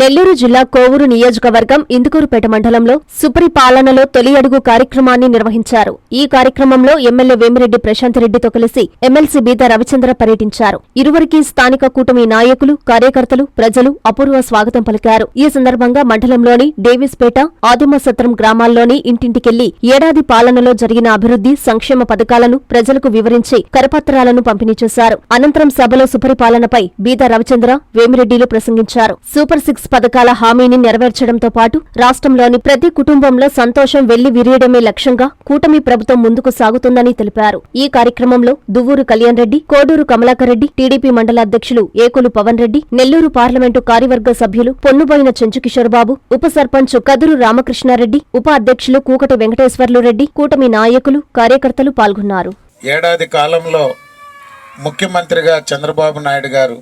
నెల్లూరు జిల్లా కోవూరు నియోజకవర్గం ఇందుకూరుపేట మండలంలో సుపరిపాలనలో తొలి అడుగు కార్యక్రమాన్ని నిర్వహించారు. ఈ కార్యక్రమంలో ఎమ్మెల్యే వేమిరెడ్డి ప్రశాంత్ రెడ్డితో కలిసి ఎమ్మెల్సీ బీద రవిచంద్ర పర్యటించారు. ఇరువురికి స్థానిక కూటమి నాయకులు కార్యకర్తలు ప్రజలు అపూర్వ స్వాగతం పలికారు. ఈ సందర్భంగా మండలంలోని డేవిస్పేట ఆదిమసత్రం గ్రామాల్లోని ఇంటింటికెళ్ళి ఏడాది పాలనలో జరిగిన అభివృద్ధి సంక్షేమ పథకాలను ప్రజలకు వివరించి కరపత్రాలను పంపిణీ చేశారు. అనంతరం సభలో సుపరిపాలనపై బీద రవిచంద్ర వేమిరెడ్డిలు ప్రసంగించారు. సూపర్ సిక్స్ పథకాల హామీని నెరవేర్చడంతో పాటు రాష్ట్రంలోని ప్రతి కుటుంబంలో సంతోషం వెళ్ళి విరియడమే లక్ష్యంగా కూటమి ప్రభుత్వం ముందుకు సాగుతుందని తెలిపారు. ఈ కార్యక్రమంలో దువ్వూరు కళ్యాణ్ రెడ్డి కోడూరు కమలాకర్ రెడ్డి టీడీపీ మండల అధ్యక్షులు ఏకులు పవన్ రెడ్డి నెల్లూరు పార్లమెంటు కార్యవర్గ సభ్యులు పొన్నుబోయిన చెంచుకిషోర్ బాబు ఉప సర్పంచ్ కదురు రామకృష్ణారెడ్డి ఉప అధ్యక్షులు కూకటి వెంకటేశ్వర్లు రెడ్డి కూటమి నాయకులు కార్యకర్తలు పాల్గొన్నారు. ఏడాది కాలంలో ముఖ్యమంత్రిగా చంద్రబాబు నాయుడు గారు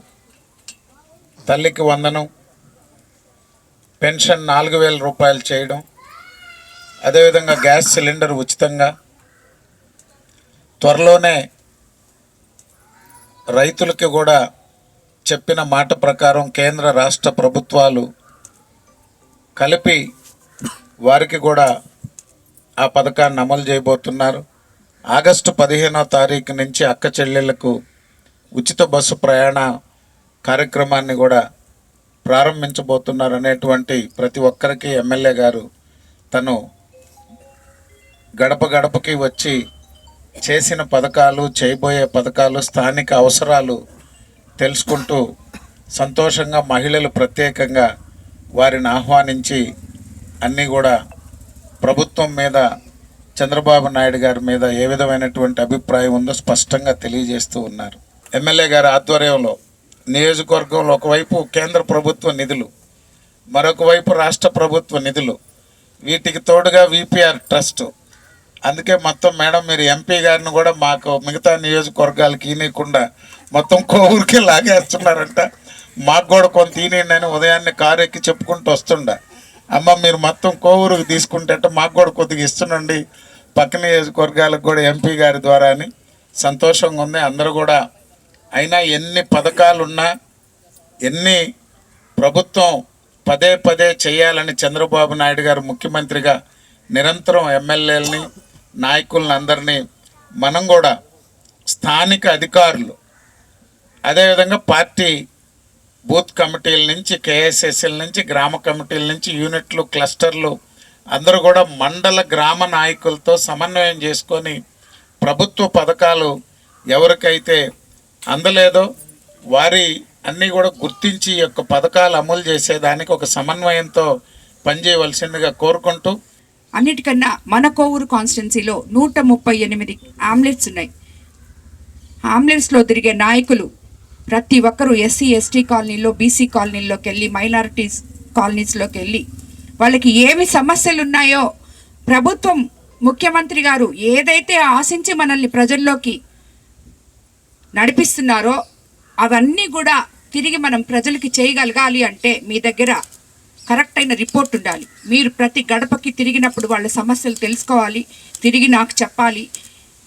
తల్లికి వందనం పెన్షన్ నాలుగు వేల రూపాయలు చేయడం అదేవిధంగా గ్యాస్ సిలిండర్ ఉచితంగా. త్వరలోనే రైతులకి కూడా చెప్పిన మాట ప్రకారం కేంద్ర రాష్ట్ర ప్రభుత్వాలు కలిపి వారికి కూడా ఆ పథకాన్ని అమలు చేయబోతున్నారు. ఆగస్టు పదిహేనో తారీఖు నుంచి అక్క చెల్లెళ్ళకు ఉచిత బస్సు ప్రయాణ కార్యక్రమాన్ని కూడా ప్రారంభించబోతున్నారు అనేటువంటి ప్రతి ఒక్కరికి ఎమ్మెల్యే గారు తను గడప గడపకి వచ్చి చేసిన పథకాలు చేయబోయే పథకాలు స్థానిక అవసరాలు తెలుసుకుంటూ సంతోషంగా మహిళలు ప్రత్యేకంగా వారిని ఆహ్వానించి అన్నీ కూడా ప్రభుత్వం మీద చంద్రబాబు నాయుడు గారి మీద ఏ విధమైనటువంటి అభిప్రాయం ఉందో స్పష్టంగా తెలియజేస్తూ ఉన్నారు. ఎమ్మెల్యే గారి ఆధ్వర్యంలో నియోజకవర్గంలో ఒకవైపు కేంద్ర ప్రభుత్వ నిధులు మరొక వైపు రాష్ట్ర ప్రభుత్వ నిధులు. వీటికి తోడుగా విపిఆర్ ట్రస్ట్. అందుకే మొత్తం మేడం మీరు ఎంపీ గారిని కూడా మాకు మిగతా నియోజకవర్గాలకి ఈనేయకుండా మొత్తం కోవూరికే లాగేస్తున్నారంట. మాకు కూడా కొంత ఈనియండి అని ఉదయాన్నే కారు ఎక్కి చెప్పుకుంటూ వస్తుండ. అమ్మ మీరు మొత్తం కోవూరుకి తీసుకుంటే అంటే మాకు కూడా కొద్దిగా ఇస్తుండండి. పక్క నియోజకవర్గాలకు కూడా ఎంపీ గారి ద్వారా అని సంతోషంగా ఉంది. అందరూ కూడా అయినా ఎన్ని పథకాలున్నా ఎన్ని ప్రభుత్వం పదే పదే చేయాలని చంద్రబాబు నాయుడు గారు ముఖ్యమంత్రిగా నిరంతరం ఎమ్మెల్యేలని నాయకులను అందరినీ మనం కూడా స్థానిక అధికారులు అదేవిధంగా పార్టీ బూత్ కమిటీల నుంచి కేఎస్ఎస్ఎల్ నుంచి గ్రామ కమిటీల నుంచి యూనిట్లు క్లస్టర్లు అందరూ కూడా మండల గ్రామ నాయకులతో సమన్వయం చేసుకొని ప్రభుత్వ పథకాలు ఎవరికైతే అందలేదో వారి అన్నీ కూడా గుర్తించి యొక్క పథకాలు అమలు చేసేదానికి ఒక సమన్వయంతో పనిచేయవలసిందిగా కోరుకుంటూ అన్నిటికన్నా మన కోవూరు కాన్స్టిట్యున్సీలో నూట ముప్పై ఎనిమిది ఆమ్లెట్స్ ఉన్నాయి. ఆంబులెన్స్లో తిరిగే నాయకులు ప్రతి ఒక్కరూ ఎస్సీ ఎస్టీ కాలనీలో బీసీ కాలనీలోకి వెళ్ళి మైనారిటీస్ కాలనీస్లోకి వెళ్ళి వాళ్ళకి ఏమి సమస్యలు ఉన్నాయో ప్రభుత్వం ముఖ్యమంత్రి గారు ఏదైతే ఆశించి మనల్ని ప్రజల్లోకి నడిపిస్తున్నారో అవన్నీ కూడా తిరిగి మనం ప్రజలకి చేయగలగాలి అంటే మీ దగ్గర కరెక్ట్ అయిన రిపోర్ట్ ఉండాలి. మీరు ప్రతి గడపకి తిరిగినప్పుడు వాళ్ళ సమస్యలు తెలుసుకోవాలి తిరిగి నాకు చెప్పాలి.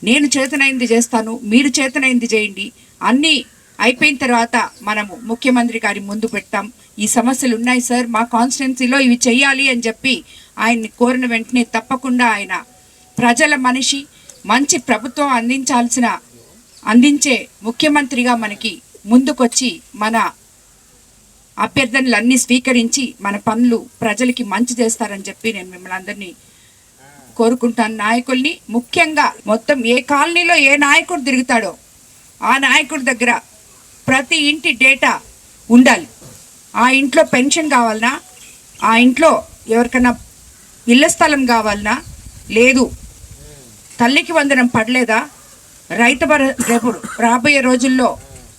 నేను చేతనైంది చేస్తాను మీరు చేతనైంది చేయండి. అన్నీ అయిపోయిన తర్వాత మనము ముఖ్యమంత్రి గారి ముందు పెట్టాం. ఈ సమస్యలు ఉన్నాయి సార్ మా కాన్స్టిట్యున్సీలో ఇవి చేయాలి అని చెప్పి ఆయన్ని కోరిన వెంటనే తప్పకుండా ఆయన ప్రజల మనిషి మంచి ప్రభుత్వం అందించాల్సిన అందించే ముఖ్యమంత్రిగా మనకి ముందుకొచ్చి మన అభ్యర్థనలన్నీ స్వీకరించి మన పనులు ప్రజలకి మంచి చేస్తారని చెప్పి నేను మిమ్మల్ని అందరినీ కోరుకుంటాను. నాయకుల్ని ముఖ్యంగా మొత్తం ఏ కాలనీలో ఏ నాయకుడు తిరుగుతాడో ఆ నాయకుడి దగ్గర ప్రతి ఇంటి డేటా ఉండాలి. ఆ ఇంట్లో పెన్షన్ కావాలనా? ఆ ఇంట్లో ఎవరికైనా ఇళ్ళ స్థలం కావాలనా? లేదు. తల్లికి వందనం పడలేదా? రైతు రేపు రాబోయే రోజుల్లో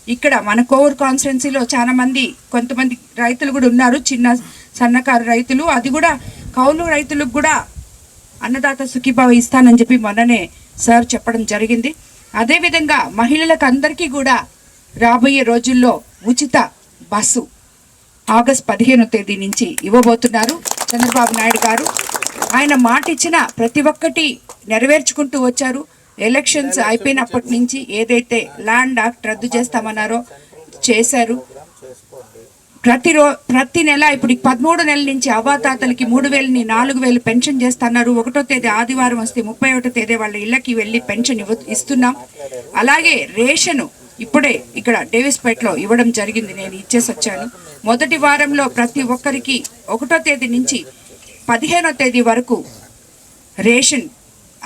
ఇక్కడ మన కోవూరు కాన్స్టిట్యున్సీలో చాలా మంది కొంతమంది రైతులు కూడా ఉన్నారు చిన్న సన్నకారు రైతులు. అది కూడా కౌలు రైతులకు కూడా అన్నదాత సుఖీభావ ఇస్తానని చెప్పి మొన్ననే సార్ చెప్పడం జరిగింది. అదేవిధంగా మహిళలకు అందరికీ కూడా రాబోయే రోజుల్లో ఉచిత బస్సు ఆగస్ట్ పదిహేను తేదీ నుంచి ఇవ్వబోతున్నారు. చంద్రబాబు నాయుడు గారు ఆయన మాట ఇచ్చిన ప్రతి ఒక్కటి నెరవేర్చుకుంటూ వచ్చారు. ఎలక్షన్స్ అయిపోయినప్పటి నుంచి ఏదైతే ల్యాండ్ యాక్ట్ రద్దు చేస్తామన్నారో చేశారు. ప్రతిరో ప్రతి నెల ఇప్పుడు పదమూడు నెలల నుంచి అవాతాతలకి మూడు వేలని నాలుగు వేలు పెన్షన్ చేస్తున్నారు. ఒకటో తేదీ ఆదివారం వస్తే ముప్పై ఒకటో తేదీ వాళ్ళ ఇళ్ళకి వెళ్ళి పెన్షన్ ఇవ్వ ఇస్తున్నాం. అలాగే రేషను ఇప్పుడే ఇక్కడ డేవిస్పేట్లో ఇవ్వడం జరిగింది. నేను ఇచ్చేసి వచ్చాను. మొదటి వారంలో ప్రతి ఒక్కరికి ఒకటో తేదీ నుంచి పదిహేనో తేదీ వరకు రేషన్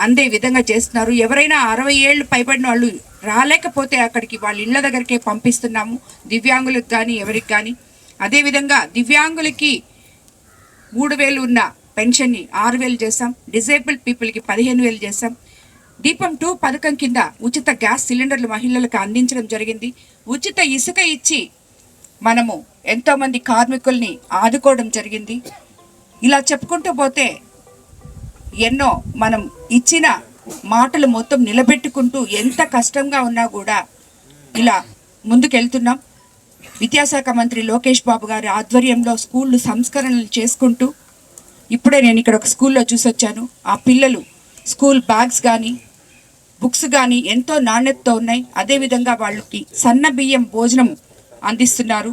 అందే విధంగా చేస్తున్నారు. ఎవరైనా అరవై ఏళ్ళు పైబడిన వాళ్ళు రాలేకపోతే అక్కడికి వాళ్ళ ఇళ్ళ దగ్గరికే పంపిస్తున్నాము. దివ్యాంగులకు కానీ ఎవరికి కానీ అదేవిధంగా దివ్యాంగులకి మూడు వేలు ఉన్న పెన్షన్ని ఆరు వేలు చేస్తాం డిజేబుల్డ్ పీపుల్కి పదిహేను వేలు చేస్తాం దీపం టూ పథకం కింద ఉచిత గ్యాస్ సిలిండర్లు మహిళలకు అందించడం జరిగింది. ఉచిత ఇసుక ఇచ్చి మనము ఎంతోమంది కార్మికుల్ని ఆదుకోవడం జరిగింది. ఇలా చెప్పుకుంటూ పోతే ఎన్నో మనం ఇచ్చిన మాటలు మొత్తం నిలబెట్టుకుంటూ ఎంత కష్టంగా ఉన్నా కూడా ఇలా ముందుకెళ్తున్నాం. విద్యాశాఖ మంత్రి లోకేష్ బాబు గారి ఆధ్వర్యంలో స్కూళ్ళు సంస్కరణలు చేసుకుంటూ ఇప్పుడే నేను ఇక్కడ ఒక స్కూల్లో చూసొచ్చాను. ఆ పిల్లలు స్కూల్ బ్యాగ్స్ కానీ బుక్స్ కానీ ఎంతో నాణ్యతతో ఉన్నాయి. అదేవిధంగా వాళ్ళకి సన్న బియ్యం భోజనం అందిస్తున్నారు.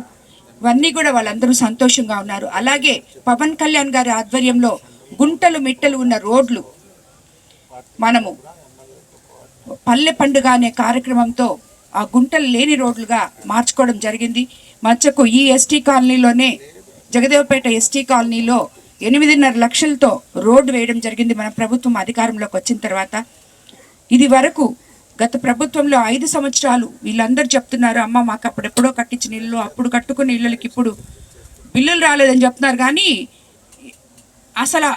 ఇవన్నీ కూడా వాళ్ళందరూ సంతోషంగా ఉన్నారు. అలాగే పవన్ కళ్యాణ్ గారి ఆధ్వర్యంలో గుంటలు మిట్టలు ఉన్న రోడ్లు మనము పల్లె పండుగ అనే కార్యక్రమంతో ఆ గుంటలు లేని రోడ్లుగా మార్చుకోవడం జరిగింది. మచ్చకు ఈ ఎస్టీ కాలనీలోనే జగదేవపేట ఎస్టీ కాలనీలో ఎనిమిదిన్నర లక్షలతో రోడ్డు వేయడం జరిగింది మన ప్రభుత్వం అధికారంలోకి వచ్చిన తర్వాత. ఇది వరకు గత ప్రభుత్వంలో ఐదు సంవత్సరాలు వీళ్ళందరూ చెప్తున్నారు అమ్మ మాకు అప్పుడు ఎప్పుడో కట్టించిన ఇల్లు అప్పుడు కట్టుకున్న ఇళ్ళకి ఇప్పుడు బిల్లులు రాలేదని చెప్తున్నారు. కానీ అసలు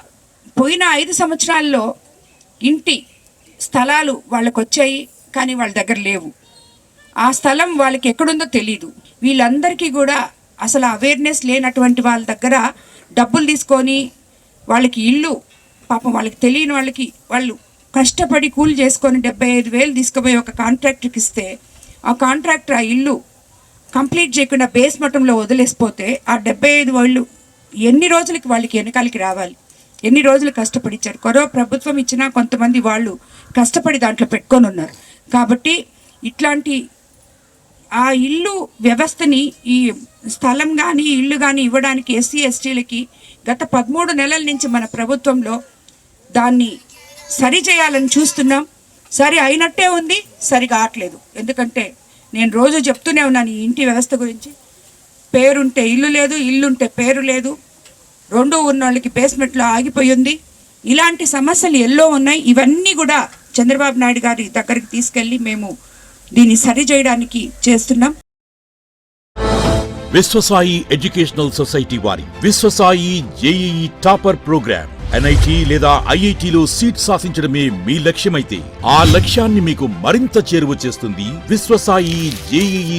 పోయిన ఐదు సంవత్సరాల్లో ఇంటి స్థలాలు వాళ్ళకు వచ్చాయి కానీ వాళ్ళ దగ్గర లేవు. ఆ స్థలం వాళ్ళకి ఎక్కడుందో తెలియదు వీళ్ళందరికీ కూడా అసలు అవేర్నెస్ లేనటువంటి వాళ్ళ దగ్గర డబ్బులు తీసుకొని వాళ్ళకి ఇల్లు పాపం వాళ్ళకి తెలియని వాళ్ళకి వాళ్ళు కష్టపడి కూలి చేసుకొని డెబ్బై ఐదు వేలు తీసుకుపోయి ఒక కాంట్రాక్టర్కి ఇస్తే ఆ కాంట్రాక్టర్ ఆ ఇల్లు కంప్లీట్ చేయకుండా బేస్ మఠంలో వదిలేసిపోతే ఆ డెబ్బై ఐదు వాళ్ళు ఎన్ని రోజులకి వాళ్ళకి వెనకాలకి రావాలి? ఎన్ని రోజులు కష్టపడిచ్చారు? కొరో ప్రభుత్వం ఇచ్చినా కొంతమంది వాళ్ళు కష్టపడి దాంట్లో పెట్టుకొని ఉన్నారు. కాబట్టి ఇట్లాంటి ఆ ఇల్లు వ్యవస్థని ఈ స్థలం కానీ ఇల్లు కానీ ఇవ్వడానికి ఎస్సీ ఎస్టీలకి గత పదమూడు నెలల నుంచి మన ప్రభుత్వంలో దాన్ని సరి చేయాలని చూస్తున్నాం. సరి అయినట్టే ఉంది సరి కావట్లేదు ఎందుకంటే నేను రోజు చెప్తూనే ఉన్నాను ఈ ఇంటి వ్యవస్థ గురించి. పేరుంటే ఇల్లు లేదు ఇల్లుంటే పేరు లేదు. రెండు ఉన్న వాళ్ళకి బేస్మెంట్లో ఆగిపోయి ఉంది. ఇలాంటి సమస్యలు ఎల్లో ఉన్నాయి. ఇవన్నీ కూడా చంద్రబాబు నాయుడు గారి దగ్గరికి తీసుకెళ్ళి మేము దీన్ని సరిచేయడానికి చేస్తున్నాం. విశ్వసాయి ఎడ్యుకేషనల్ సొసైటీ వారి Vishwasai JEE topper programme NIT లేదా ఐఐటిలో సీట్ సాధించడమే మీ లక్ష్యమైతే ఆ లక్ష్యాన్ని మీకు మరింత చేరువ చేస్తుంది Vishwasai JEE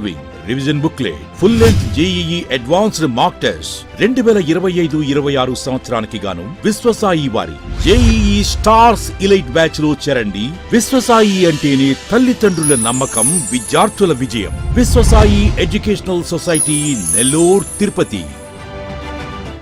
solving revision booklet full length JEE advanced mock test రెండు వేల ఇరవై ఐదు ఇరవై ఆరు సంవత్సరానికి గాను విశ్వసాయి వారి జేఈఈ స్టార్స్ ఇలైట్ బ్యాచ్లో చేరండి. విశ్వసాయి అంటేనే తల్లిదండ్రుల నమ్మకం విద్యార్థుల విజయం. Vishwasai educational society Nellore Tirupati